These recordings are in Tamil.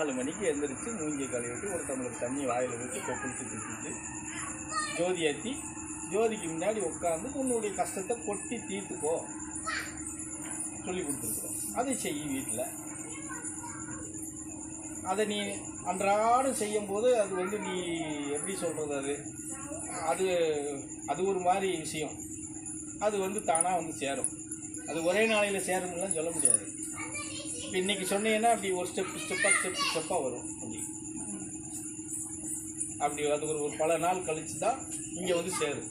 நாலு மணிக்கு எழுந்திரிச்சு மூஞ்சி கழுவிட்டு ஒரு டம்ளர் தண்ணி வாயில் விட்டு கொப்பிடிச்சு தூக்கிட்டு ஜோதி ஏற்றி ஜோதிக்கு முன்னாடி உட்காந்து உன்னுடைய கஷ்டத்தை கொட்டி தீர்த்துக்கோ. சொல்லி கொடுத்துருக்குறோம். அதை செய் வீட்டில் அதை நீ அன்றாடம் செய்யும்போது அது வந்து நீ எப்படி சொல்கிறது அது? அது அது ஒரு மாதிரி விஷயம். அது வந்து தானாக வந்து சேரும். அது ஒரே நாளையில் சேரும்லாம் சொல்ல முடியாது. இன்றைக்கி சொன்னீங்கன்னா அப்படி ஒரு ஸ்டெப் ஸ்டெப்பாக ஸ்டெப் ஸ்டெப்பாக வரும். அப்படி. அப்படி அது ஒரு ஒரு பல நாள் கழிச்சு தான் இங்கே வந்து சேரும்.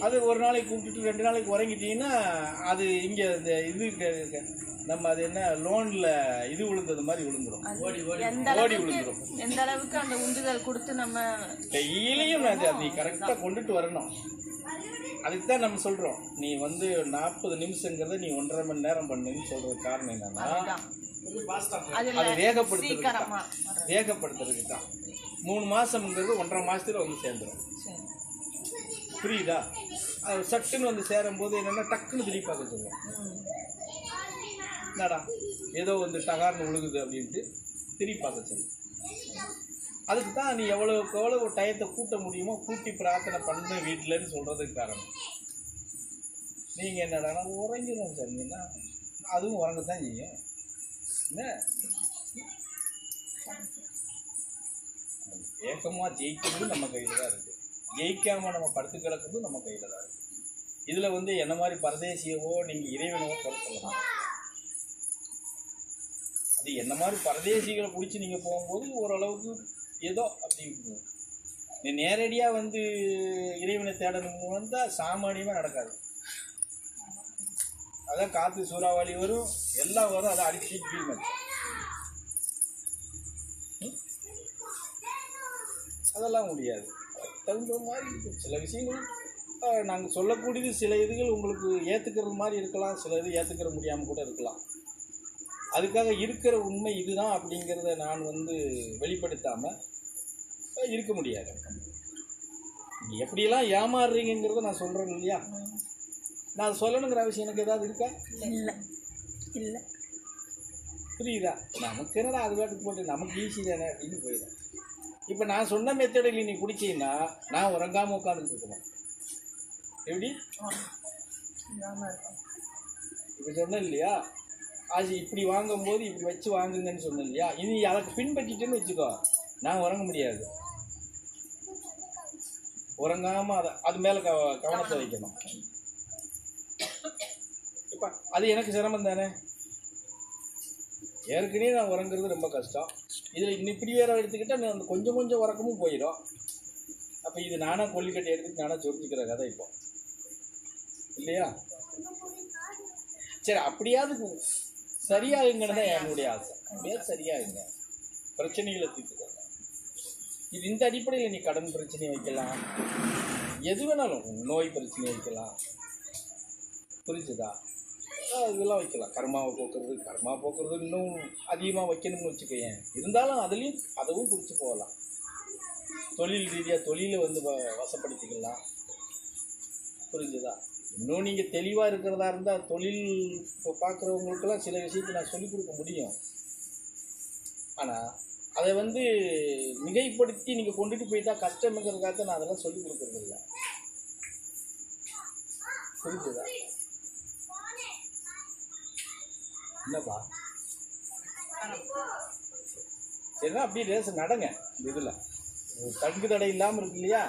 அது ஒரு நாளைக்கு கூப்பிட்டுட்டு ரெண்டு நாளைக்கு உறங்கிட்டீங்கன்னா அது இங்கே இந்த இது நம்ம அது என்ன லோனில் இது விழுந்தது மாதிரி விழுந்துரும். ஓடி விழுந்துரும். எந்த அளவுக்கு அந்த உந்துதல் கொடுத்து நம்ம டெய்லியும் அது அது கரெக்டாக கொண்டுட்டு வரணும். அதுக்கு தான் நம்ம சொல்கிறோம் நீ வந்து நாற்பது நிமிஷங்கிறத நீ ஒன்றரை மணி நேரம் பண்ணுன்னு சொல்கிறதுக்கு காரணம் என்னன்னா அது வேகப்படுத்துறதுக்கு வேகப்படுத்துறதுக்கு தான். மூணு மாதம்ங்கிறது ஒன்றரை மாதத்துல வந்து சேர்ந்துடும் சரி. புரியுதா? அது சட்டுன்னு வந்து சேரும்போது என்னென்னா டக்குன்னு திருப்பி பார்க்க சொல்லுவோம். என்னடா? ஏதோ வந்து டகார்னு விழுகுது அப்படின்ட்டு திருப்பி பார்க்க சொல்லு. அதுக்கு தான் நீ எவ்வளோக்கு எவ்வளோ டயத்தை கூட்ட முடியுமோ கூட்டி பிரார்த்தனை பண்ணு வீட்டிலன்னு சொல்கிறதுக்கு காரணம். நீங்கள் என்னடா உறங்கிடும் சொன்னீங்கன்னா அதுவும் உறங்க தான் செய்யும். என்ன? ஏக்கமாக ஜெயிக்கிறது நம்ம கையில் தான் இருக்குது ஜெயிக்காமல் நம்ம படுத்து கிடக்கிறதும் நம்ம கையில் தான் இருக்குது இதில் வந்து என்ன மாதிரி பரதேசியவோ நீங்கள் இறைவனவோ குறை சொல்லலாம் அது என்ன மாதிரி பரதேசிகளை பிடிச்சி நீங்கள் போகும்போது ஓரளவுக்கு ஏதோ அப்படி நீ நேரடியாக வந்து இறைவனை தேடணும் வந்தால் சாமானியமாக நடக்காது. அதான் காற்று சூறாவளி வரும் எல்லாம் வரும் அதை அடிச்சு ஃபீல் அதெல்லாம் முடியாது. அதுக்கு தகுந்த மாதிரி இருக்கும். சில விஷயங்கள் நாங்கள் சொல்லக்கூடியது சில இதுகள் உங்களுக்கு ஏற்றுக்கிறது மாதிரி இருக்கலாம் சில இது ஏற்றுக்கிற முடியாமல் கூட இருக்கலாம். அதுக்காக இருக்கிற உண்மை இதுதான் அப்படிங்கிறத நான் வந்து வெளிப்படுத்தாமல் இருக்க முடியாது. எப்படியெல்லாம் ஏமாறுறீங்கிறத நான் சொல்கிறேன் இல்லையா? நான் சொல்லணுங்கிற அவசியம் எனக்கு ஏதாவது இருக்கா? இல்ல. இல்ல. புரியுதா? நமக்கு என்னடா அது பாட்டுக்கு போட்டு நமக்கு ஈஸி தானே அப்படின்னு போயிடும். இப்போ நான் சொன்ன மெத்தடில் நீ குடிச்சீங்கன்னா நான் உறங்காமல் உட்காந்துட்டு இருக்கணும். எப்படி? இப்போ சொன்னேன் இல்லையா? அது இப்படி வாங்கும்போது இப்படி வச்சு வாங்குங்கன்னு சொன்னேன் இல்லையா? இனி அதை பின்பற்றிட்டுன்னு வச்சுக்கோ. நான் உறங்க முடியாது. உறங்காமல் அதை அது மேலே கவ கவனத்தை வைக்கணும். இப்போ அது எனக்கு சிரமம் தானே? ஏற்கனவே நான் உறங்குறது ரொம்ப கஷ்டம். இதில் இன்னும் இப்படி வேற எடுத்துக்கிட்டால் அந்த கொஞ்சம் கொஞ்சம் உறக்கமும் போயிடும். அப்போ இது நானாக கொல்லிக்கட்டை எடுத்து நானாக சொரிஞ்சுக்கிற கதை இப்போ. இல்லையா? சரி அப்படியாவது சரியாகுங்கன்னு தான் என்னுடைய ஆசை. அப்படியாவது சரியாகுங்க. பிரச்சனைகளை தீர்த்துக்கோங்க. இது இந்த அடிப்படையில் நீ கடன் பிரச்சனை வைக்கலாம். எது வேணாலும் நோய் பிரச்சனை வைக்கலாம். புரிஞ்சுதா? இதெல்லாம் வைக்கலாம். கர்மாவை போக்குறது கர்மா போக்குறது இன்னும் அதிகமாக வைக்கணும்னு வச்சுக்கோயேன். இருந்தாலும் அதுலேயும் அதுவும் பிடிச்சி போகலாம். தொழில் ரீதியாக தொழிலை வந்து வசப்படுத்திக்கலாம். புரிஞ்சுதா? இன்னும் நீங்கள் தெளிவாக இருக்கிறதா இருந்தால் தொழில் இப்போ பார்க்குறவங்களுக்கெல்லாம் சில விஷயத்தை நான் சொல்லிக் கொடுக்க முடியும். ஆனால் அதை வந்து மிகைப்படுத்தி நீங்கள் கொண்டுட்டு போயிட்டா கஷ்டம்ங்கிறதுக்காக நான் அதெல்லாம் சொல்லிக் கொடுக்குறது இல்லை. புரிஞ்சுதா? என்னப்பா? சரிதான் அப்படியே ரேஸ் நடங்க இந்த இதில். தடுக்கு தடை இல்லாமல் இருக்கு இல்லையா?